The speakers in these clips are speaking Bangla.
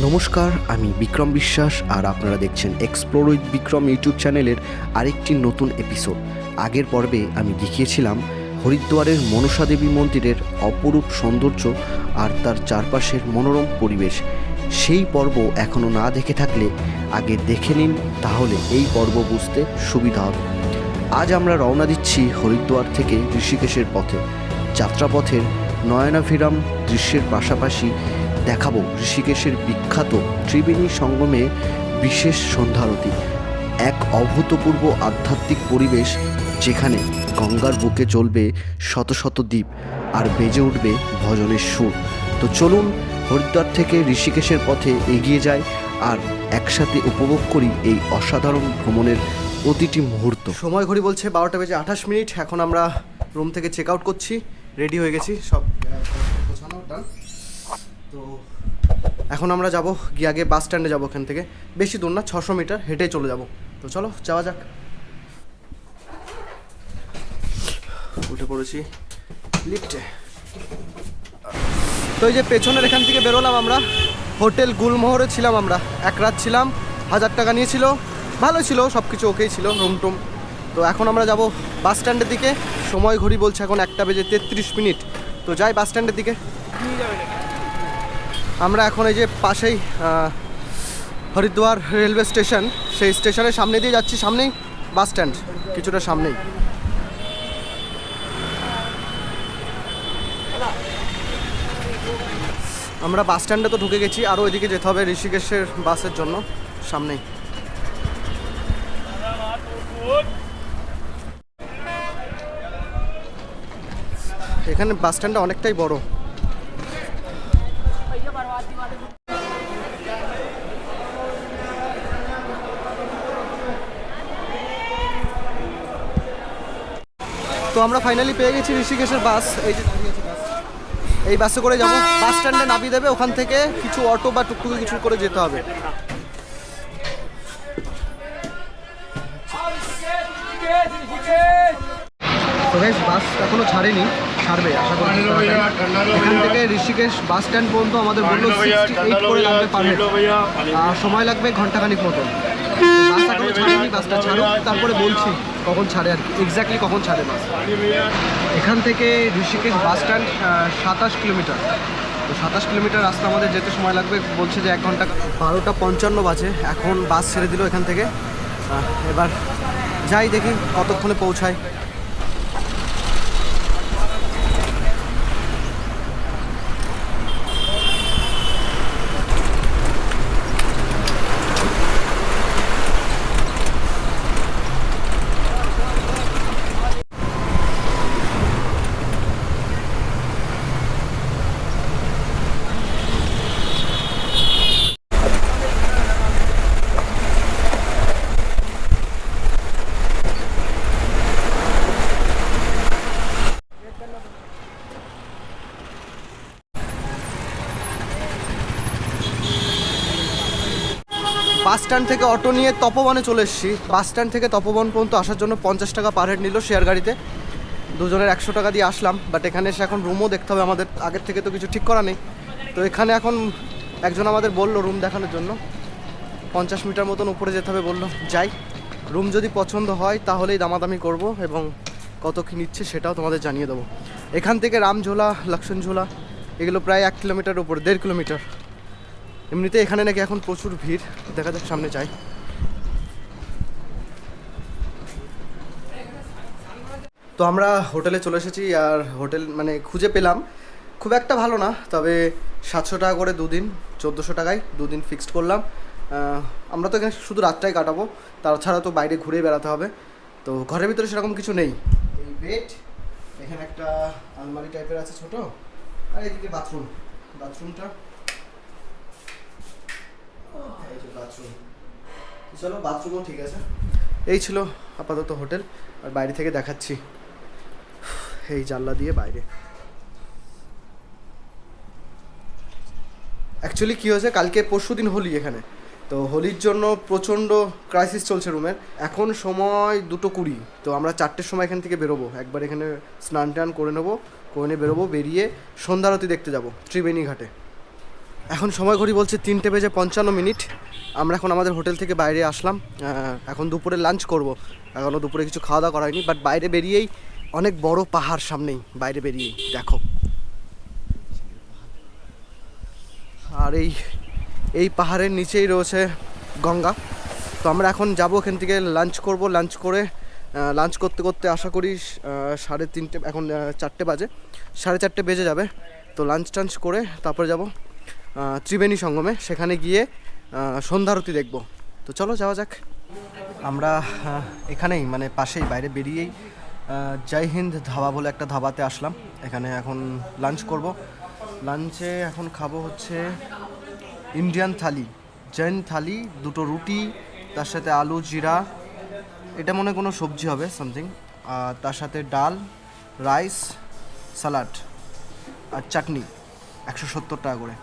নমস্কার, আমি বিক্রম বিশ্বাস আর আপনারা দেখছেন এক্সপ্লোর উইথ বিক্রম ইউটিউব চ্যানেলের আরেকটি নতুন এপিসোড আগের পর্বে আমি দেখিয়েছিলাম হরিদ্বারের মনসা দেবী মন্দিরের অপরূপ সৌন্দর্য আর তার চারপাশের মনোরম পরিবেশ। সেই পর্ব এখনও না দেখে থাকলে আগে দেখে নিন, তাহলে এই পর্ব বুঝতে সুবিধা হবে। আজ আমরা রওনা দিচ্ছি হরিদ্বার থেকে ঋষিকেশের পথে। যাত্রাপথের নয়নাভিরাম দৃশ্যের পাশাপাশি দেখাবো ঋষিকেশের বিখ্যাত ত্রিবেণী সঙ্গমে বিশেষ সন্ধ্যারতি, এক অভূতপূর্ব আধ্যাত্মিক পরিবেশ যেখানে গঙ্গার বুকে চলবে শত শত দ্বীপ আর বেজে উঠবে ভজনের সুর তো চলুন হরিদ্বার থেকে ঋষিকেশের পথে এগিয়ে যায় আর একসাথে উপভোগ করি এই অসাধারণ ভ্রমণের প্রতিটি মুহূর্ত সময় ঘড়ি বলছে বারোটা বেজে আঠাশ মিনিট, এখন আমরা রুম থেকে চেক আউট করছি রেডি হয়ে গেছি, সব গোছানো। তো এখন আমরা যাব গিয়ে আগে বাস স্ট্যান্ডে যাব এখান থেকে। বেশি দূর না ছশো মিটার হেঁটেই চলে যাব। তো চলো যাওয়া যাক। উঠে পড়েছি লিফটে তো এই যে পেছনের এখান থেকে বেরোলাম আমরা হোটেল গুলমোহরে ছিলাম আমরা। এক রাত ছিলাম হাজার টাকা নিয়েছিল ভালো ছিল সব কিছু ওকেই ছিল রুম টুম। তো এখন আমরা যাব বাস স্ট্যান্ডের দিকে। সময় ঘড়ি বলছে এখন একটা বেজে তেত্রিশ মিনিট। তো যাই বাস স্ট্যান্ডের দিকে। আমরা এখন এই যে পাশেই হরিদ্বার রেলওয়ে স্টেশন। সেই স্টেশনের সামনে দিয়ে যাচ্ছি, সামনেই বাস স্ট্যান্ড, কিছুটা সামনেই। আমরা বাস স্ট্যান্ডে তো ঢুকে গেছি, আরও ওইদিকে যেতে হবে ঋষিকেশের বাসের জন্য, সামনেই। এখানে বাস স্ট্যান্ডটা অনেকটাই বড়। তো আমরা ফাইনালি পেয়ে গেছি ঋষিকেশের বাস। এই যে এই বাসে করে যাব। বাস স্ট্যান্ডে নামিয়ে দেবে। ওখান থেকে কিছু অটো বা টুকটুকি কিছু করে যেতে হবে। বাস এখনও ছাড়েনি। ছাড়বে আশা করি এখান থেকে ঋষিকেশ বাস স্ট্যান্ড পর্যন্ত আমাদের বলল সিক্সটি এইট করে লাগবে পার সময় লাগবে ঘন্টাখানিক মতো তো বাস এখনও ছাড়েনি বাসটা ছাড়ুক তারপরে বলছি কখন ছাড়ে আর কি এক্স্যাক্টলি কখন ছাড়ে বাস। এখান থেকে ঋষিকেশ বাস স্ট্যান্ড সাতাশ কিলোমিটার। তো সাতাশ কিলোমিটার রাস্তা আমাদের যেতে সময় লাগবে বলছে যে এক ঘণ্টা বারোটা পঞ্চান্ন বাজে এখন বাস ছেড়ে দিল এখান থেকে। এবার যাই দেখি কতক্ষণে পৌঁছায়। বাস স্ট্যান্ড থেকে অটো নিয়ে তপবনে চলে এসেছি। বাস স্ট্যান্ড থেকে তপবন পর্যন্ত আসার জন্য পঞ্চাশ টাকা পার হেড নিল শেয়ার গাড়িতে। দুজনের একশো টাকা দিয়ে আসলাম বাট এখানে এসে এখন রুমও দেখতে হবে আমাদের। আগের থেকে তো কিছু ঠিক করা নেই। তো এখানে এখন একজন আমাদের বলল রুম দেখানোর জন্য। পঞ্চাশ মিটার মতন উপরে যেতে হবে বলল, যাই রুম যদি পছন্দ হয় তাহলেই দামাদামি করব এবং কত কী নিচ্ছে সেটাও তোমাদের জানিয়ে দেবো। এখান থেকে রামঝোলা লক্ষণঝোলা এগুলো প্রায় এক কিলোমিটার উপর, দেড় কিলোমিটার। এমনিতে এখানে নাকি এখন প্রচুর ভিড়। দেখা যাক, সামনে যাই। তো আমরা হোটেলে চলে এসেছি আর হোটেল মানে খুঁজে পেলাম। খুব একটা ভালো না, তবে সাতশো টাকা করে দুদিন, চোদ্দোশো টাকায় দুদিন ফিক্সড করলাম। আমরা তো এখানে শুধু রাতটাই কাটাবো, তাছাড়া তো বাইরে ঘুরে বেড়াতে হবে। তো ঘরের ভিতরে সেরকম কিছু নেই। এই বেড এখানে একটা আলমারি টাইপের আছে ছোট, আর এদিকে বাথরুম বাথরুমটা এই যে বাথরুম। চলো, বাথরুমও ঠিক আছে। এই ছিল আপাতত হোটেল, আর বাইরে থেকে দেখাচ্ছি। এই জানলা দিয়ে বাইরে। অ্যাকচুয়ালি কী হয়েছে? কালকে পরশু দিন হোলি এখানে। তো হোলির জন্য প্রচণ্ড ক্রাইসিস চলছে রুমের এখন সময় দুটো কুড়ি। তো আমরা চারটের সময় এখান থেকে বেরোবো। একবার এখানে স্নান টান করে নেব, করে নিয়ে বেরোবো, বেরিয়ে সন্ধ্যারতি দেখতে যাব, ত্রিবেণী ঘাটে। এখন সময় ঘড়ি বলছে তিনটে বেজে পঞ্চান্ন মিনিট। আমরা এখন আমাদের হোটেল থেকে বাইরে আসলাম। এখন দুপুরে লাঞ্চ করব। এখনও দুপুরে কিছু খাওয়া দাওয়া করা হয়নি বাট বাইরে বেরিয়েই অনেক বড় পাহাড় সামনেই, বাইরে বেরিয়েই, দেখো। আর এই এই পাহাড়ের নিচেই রয়েছে গঙ্গা। তো আমরা এখন যাব ওখান থেকে লাঞ্চ করব, লাঞ্চ করে লাঞ্চ করতে করতে আশা করি সাড়ে তিনটে, এখন চারটে বাজে, সাড়ে চারটে বেজে যাবে। তো লাঞ্চ টাঞ্চ করে তারপরে যাব। ত্রিবেণী সঙ্গমে, সেখানে গিয়ে সন্ধ্যারতি দেখব। তো চলো, যাওয়া যাক। আমরা এখানেই মানে পাশেই, বাইরে বেরিয়েই জয় হিন্দ ধাবা বলে একটা ধাবাতে আসলাম। এখানে এখন লাঞ্চ করব। লাঞ্চে এখন খাব হচ্ছে ইন্ডিয়ান থালি জৈন থালি, দুটো রুটি, তার সাথে আলু, জিরা, এটা মনে কোনো সবজি হবে সামথিং আর তার সাথে ডাল রাইস স্যালাড আর চাটনি, একশো সত্তর টাকা করে।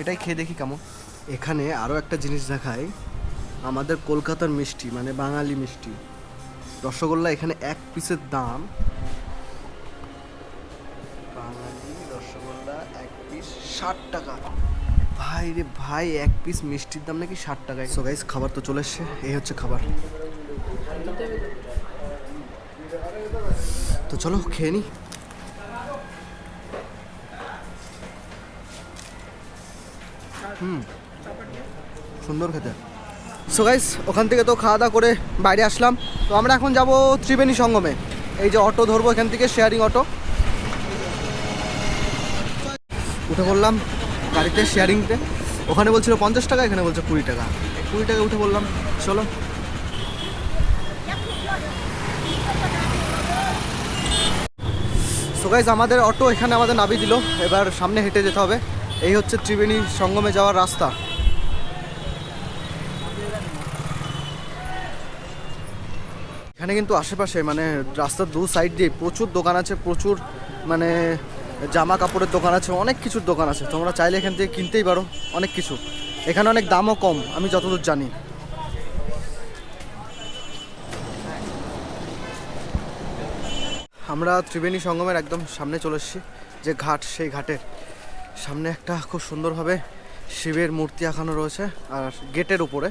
এটাই খেয়ে দেখি কেমন। এখানে আরও একটা জিনিস দেখায় আমাদের কলকাতার মিষ্টি মানে বাঙালি মিষ্টি। রসগোল্লা এখানে এক পিসের দাম। বাঙালি রসগোল্লা এক পিস ষাট টাকা। ভাই রে ভাই এক পিস মিষ্টির দাম নাকি ষাট টাকা সো গাইস খাবার তো চলে এসছে এই হচ্ছে খাবার। তো চলো খেয়ে নি। হুম। সুন্দর খেতে। সো গাইস ওখান থেকে তো খাওয়া দাওয়া করে বাইরে আসলাম। তো আমরা এখন যাব ত্রিবেণী সঙ্গমে। এই যে অটো ধরবো এখান থেকে শেয়ারিং অটো। উঠে পড়লাম গাড়িতে শেয়ারিংতে ওখানে বলছিল পঞ্চাশ টাকা, এখানে বলছে কুড়ি টাকা। কুড়ি টাকা উঠে পড়লাম। চলো। সো গাইজ আমাদের অটো এখানে আমাদের নাবি দিল। এবার সামনে হেঁটে যেতে হবে। এই হচ্ছে ত্রিবেণী সঙ্গমে যাওয়ার রাস্তা। এখানে কিন্তু আশেপাশে মানে রাস্তার দু সাইড দিয়ে প্রচুর দোকান আছে, প্রচুর মানে জামা কাপড়ের দোকান আছে, অনেক কিছুর দোকান আছে। তোমরা চাইলে এখান থেকে কিনতেই পারো, অনেক কিছু। এখানে অনেক দামও কম, আমি যতদূর জানি। আমরা ত্রিবেণী সঙ্গমের একদম সামনে চলে এসেছি, যে ঘাট, সেই ঘাটের। সামনে একটা খুব সুন্দরভাবে শিবের মূর্তি আঁকানো রয়েছে আর গেটের উপরে।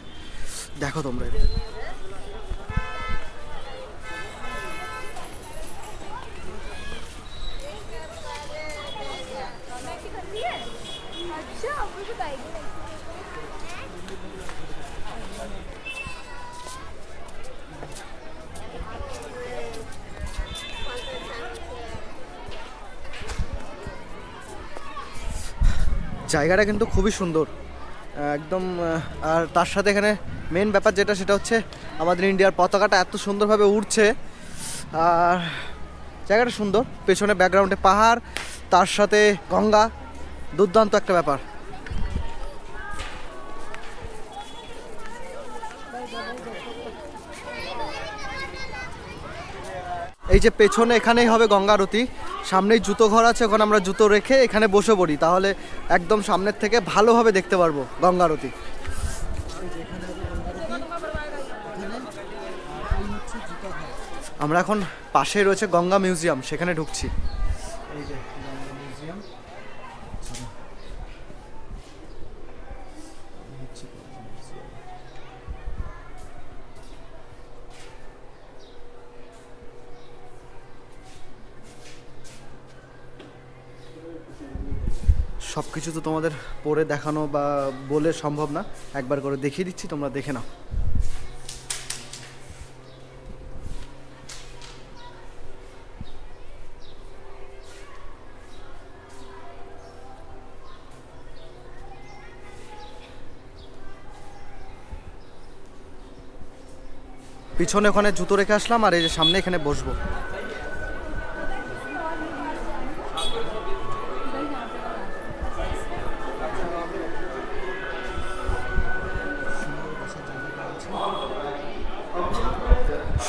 দেখো তোমরা জায়গাটা কিন্তু খুবই সুন্দর। একদম আর তার সাথে এখানে মেন ব্যাপার যেটা সেটা হচ্ছে আমাদের ইন্ডিয়ার পতাকাটা এত সুন্দরভাবে উঠছে আর জায়গাটা সুন্দর, পেছনে ব্যাকগ্রাউন্ডে পাহাড়, তার সাথে গঙ্গা, দুর্দান্ত একটা ব্যাপার। এই যে পেছনে এখানেই হবে গঙ্গারতি সামনেই জুতো ঘর আছে, ওখানে আমরা জুতো রেখে এখানে বসে পড়ি। তাহলে একদম সামনের থেকে ভালোভাবে দেখতে পারব গঙ্গারতি আমরা এখন পাশে রয়েছে গঙ্গা মিউজিয়াম, সেখানে ঢুকছি। এই যে। সব কিছু তো তোমাদের পরে দেখানো বা বলে সম্ভব না। একবার করে দেখিয়ে দিচ্ছি, তোমরা দেখে নাও। পিছনে ওখানে জুতো রেখে আসলাম আর এই যে সামনে এখানে বসবো।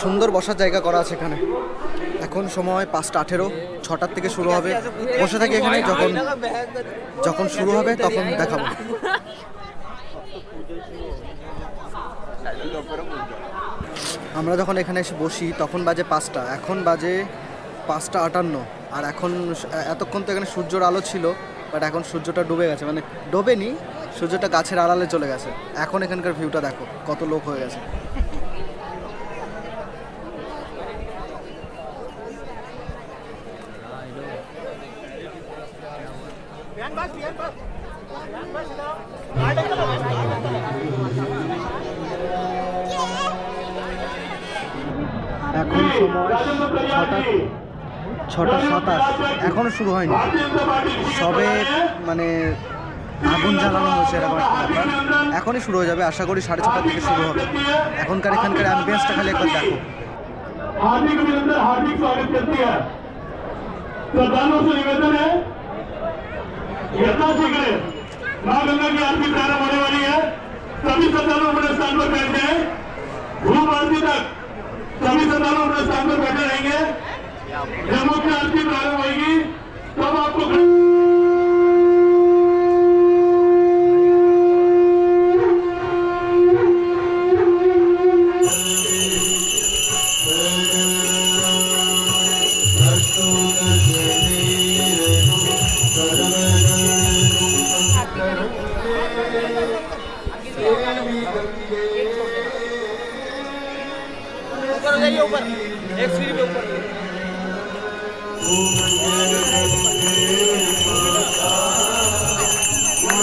সুন্দর বসার জায়গা করা আছে এখানে। এখন সময় পাঁচটা আঠেরো, ছটার থেকে শুরু হবে। বসে থাকি এখানে, যখন যখন শুরু হবে, তখন দেখাবো। আমরা যখন এখানে এসে বসি, তখন বাজে পাঁচটা। এখন বাজে পাঁচটা আটান্ন। আর এখন এতক্ষণ তো এখানে সূর্যর আলো ছিল বাট এখন সূর্যটা ডুবে গেছে। মানে ডোবেনি, সূর্যটা গাছের আড়ালে চলে গেছে। এখন এখানকার ভিউটা দেখো, কত লোক হয়ে গেছে। সময় ছটা ছটা সাতাশ এখনো শুরু হয়নি সবে মানে আগুন জ্বালানো হয়েছে এরকম একটা ব্যাপার এখনই শুরু হয়ে যাবে আশা করি সাড়ে ছটার থেকে শুরু হবে এখনকার এখানকার অ্যাম্বিয়েন্সটা খালি একবার দেখো हार्दिक अभिनंदन हार्दिक स्वागत करती है श्रद्धालुओं से निवेदन है यथाशीघ्र माँ गंगा की आरती प्रारंभ होने वाली है सभी श्रद्धालु अपने स्थान पर बैठ जाए धूप आरती तक सभी श्रद्धालु अपने स्थान पर बैठे रहेंगे। जब मुख्य आपकी प्रारंभ होगी तब आपको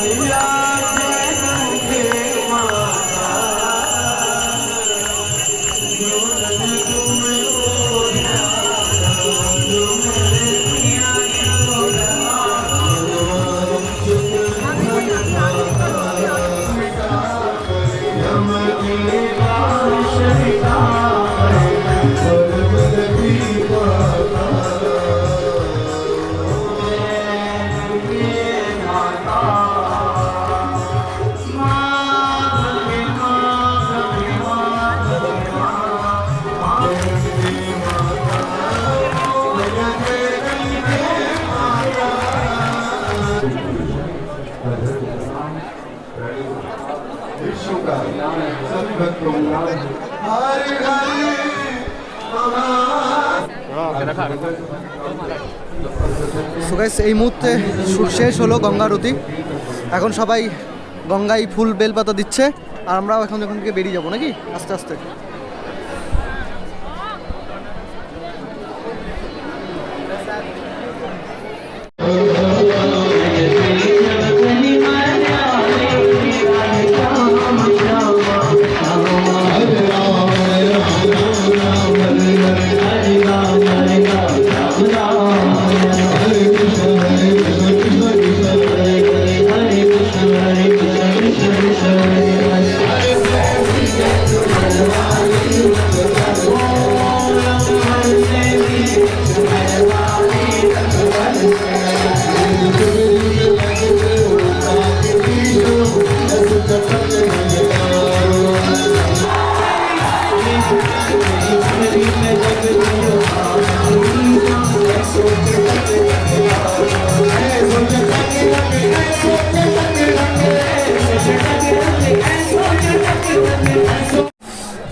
সো গাইস এই মুহূর্তে শেষ হলো গঙ্গারতি এখন সবাই গঙ্গায় ফুল বেলপাতা দিচ্ছে, আর আমরাও এখন যখন বেরিয়ে যাব নাকি? আস্তে আস্তে।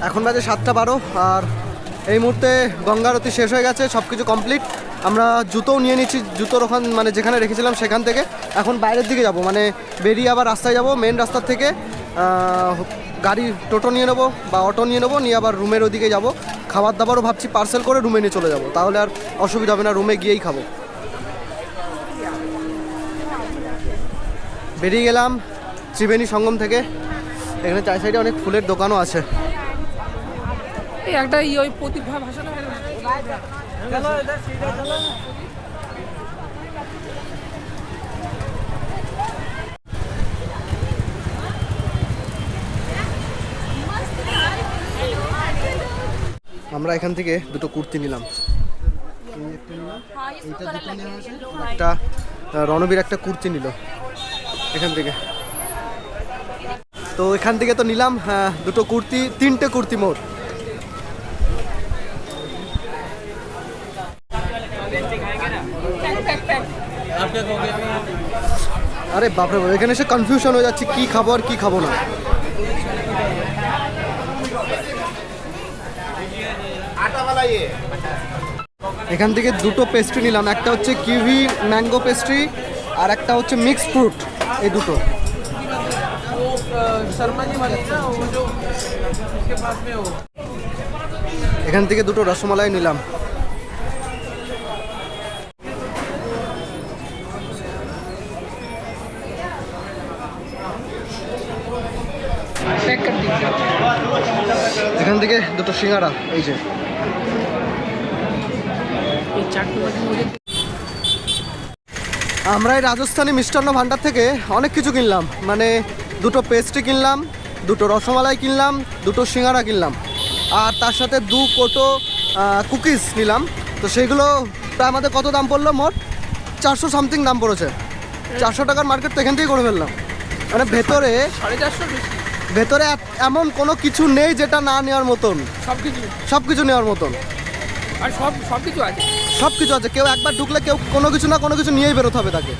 এখন বাজে সাতটা বারো, আর এই মুহূর্তে গঙ্গারতি শেষ হয়ে গেছে সব কিছু কমপ্লিট আমরা জুতোও নিয়ে নিচ্ছি, জুতোর ওখান মানে যেখানে রেখেছিলাম সেখান থেকে। এখন বাইরের দিকে যাব মানে বেরিয়ে আবার রাস্তায় যাব মেন রাস্তার থেকে গাড়ি, টোটো নিয়ে নেব বা অটো নিয়ে নেব, নিয়ে আবার রুমের ওদিকে যাব। খাবার দাবারও ভাবছি পার্সেল করে রুমে নিয়ে চলে যাব, তাহলে আর অসুবিধা হবে না রুমে গিয়েই খাব। বেরিয়ে গেলাম ত্রিবেণী সঙ্গম থেকে। এখানে চাই সাইডে অনেক ফুলের দোকানও আছে। এই একটা ই ওই প্রতিভা আমরা এখান থেকে দুটো কুর্তি নিলাম। হয়েছে, একটা রণবীর একটা কুর্তি নিল এখান থেকে। তো এখান থেকে তো নিলাম দুটো কুর্তি তিনটে কুর্তি মোট। আরে বাপরে বাপ, এখানে এসে কনফিউশন হয়ে যাচ্ছে, কি খাব আর কি খাব না। এখান থেকে দুটো পেস্ট্রি নিলাম, একটা হচ্ছে কিভি ম্যাঙ্গো পেস্ট্রি আর একটা হচ্ছে মিক্স ফ্রুট এই দুটো। এখান থেকে দুটো রসমালাই নিলাম। এখান থেকে দুটো সিঙ্গারা এই যে। আমরা এই রাজস্থানী মিষ্টান্ন ভাণ্ডার থেকে অনেক কিছু কিনলাম। মানে দুটো পেস্ট্রি কিনলাম দুটো রসমালাই কিনলাম দুটো সিঙ্গারা কিনলাম। আর তার সাথে দু কোটো কুকিজ নিলাম। তো সেইগুলো প্রায় আমাদের কত দাম পড়ল মোট? চারশো সামথিং দাম পড়েছে। চারশো টাকার মার্কেট তো এখান থেকেই করে ফেললাম। মানে ভেতরে সাড়ে চারশো ভেতরে এমন কোনো কিছু নেই যেটা না নেওয়ার মতন। সব কিছু সব কিছু নেওয়ার মতন। আর সব সব কিছু আছে? সব কিছু আছে। কেউ একবার ঢুকলে কেউ কোনো কিছু না কোনো কিছু নিয়েই বেরোতে হবে তাকে।